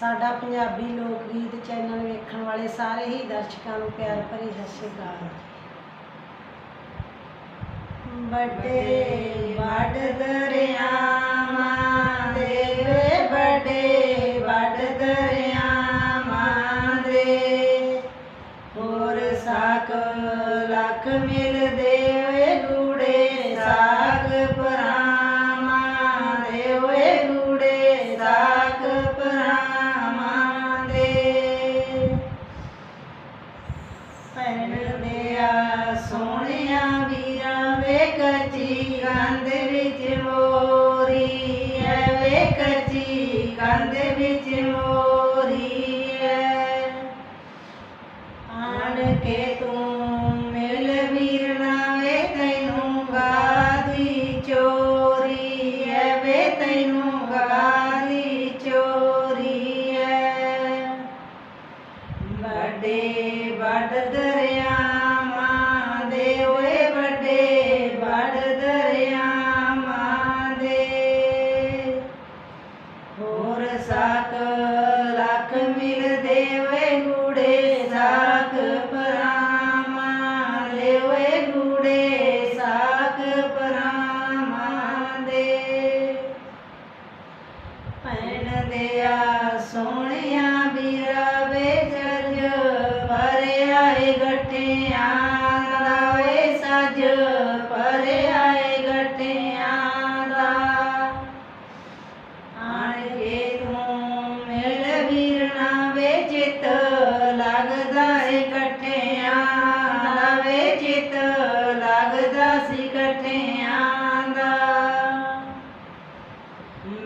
ਸਾਡਾ ਪੰਜਾਬੀ ਲੋਕ ਗੀਤ ਚੈਨਲ ਵੇਖਣ ਵਾਲੇ ਸਾਰੇ ਹੀ ਦਰਸ਼ਕਾਂ ਨੂੰ ਪਿਆਰ ਭਰੀ ਸਤਿ ਸ਼੍ਰੀ ਅਕਾਲ। ਬਟੇ ਵੱਡ ਦਰਿਆਵਾਂ ਦੇ ਵੇ ਬਟੇ ਦਰਿਆ ਦਰਿਆਵਾਂ ਦੇ। ਹੋਰ ਸਾਕ ਲੱਖ ਮਿਲਦੇ ਵੱਡੇ ਵੱਡ ਦਰਿਆਵਾਂ ਦੇ ਓਏ ਵੱਡੇ ਵੱਡ ਦਰਿਆਵਾਂ ਦੇ। ਹੋਰ ਸਾਕ ਲੱਖ ਮਿਲਦੇ ਓਏ ਗੂੜੇ ਸਾਕ ਪਰਾਮਾਂ ਦੇ ਓਏ ਗੂੜੇ ਸਾਕ ਪਰਾਮਾਂ ਦੇ। ਪੈਣ ਦੇ ਆ ਸੋਹਣ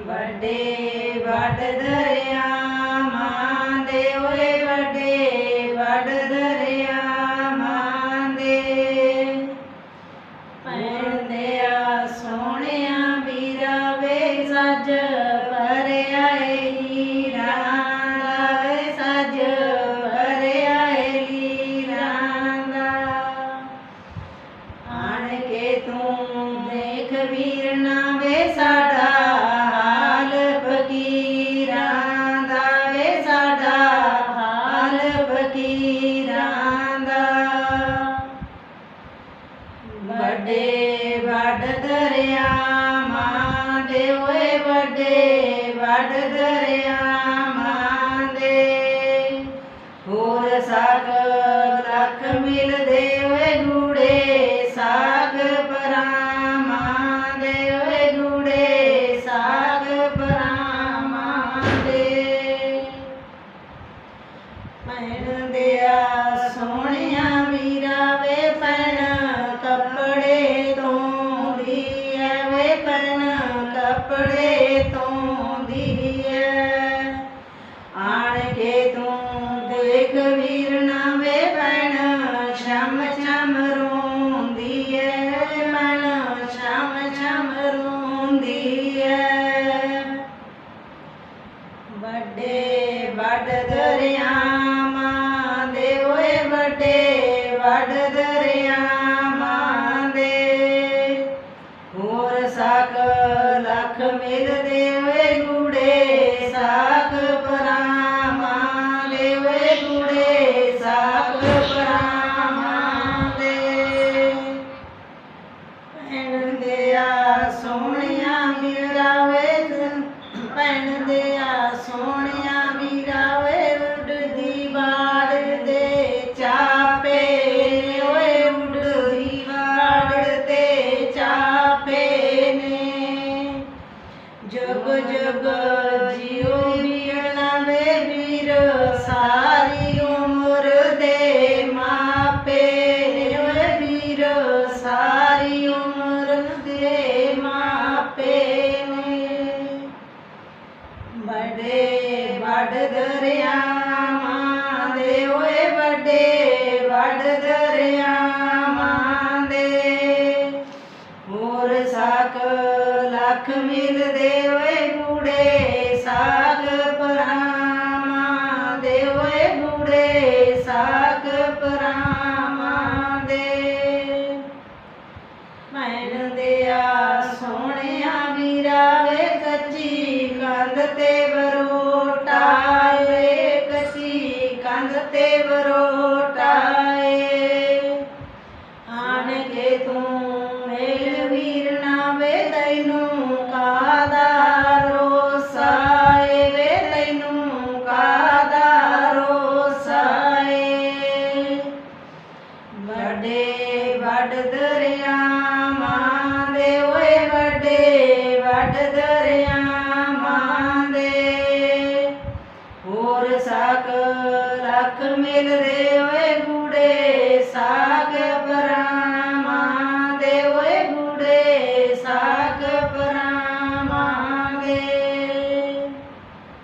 ਵੱਡੇ ਵੱਡ ਦਰਿਆ ਦੇ ਵੱਡ ਦਰਿਆਵਾਂ ਦੇ, ਹੋਰ ਸਾਗ ਲੱਖ ਮਿਲਦੇ ਓਏ ਗੂੜੇ ਸਾਗ ਪਰਾਮਾਂ ਦੇ ਓਏ ਗੂੜੇ ਸਾਗ ਪਰਾਮਾਂ ਦੇ। ਭੈਣ ਦਿਆ ਸੋਹਣਿਆ ਵੀਰਾ God ਵੱਡੇ ਵੱਡ ਦਰਿਆਵਾਂ ਦੇ ਓਏ ਵੱਡੇ ਵੱਡ ਦਰਿਆਵਾਂ ਦੇ। ਹੋਰ ਸਾਕ ਲੱਖ ਮਿਲਦੇ ਓਏ ਗੂੜੇ ਸਾਗ ਪਰਹਾਵਾਂ ਦੇ ਓਏ ਗੂੜੇ ਸਾਗ ਦੇ ਵਟ ਦਰਿਆਵਾਂ ਦੇ। ਹੋਰ ਸਾਕ ਰੱਖ ਮਿਲਦੇ ਓਏ ਗੂੜੇ ਸਾ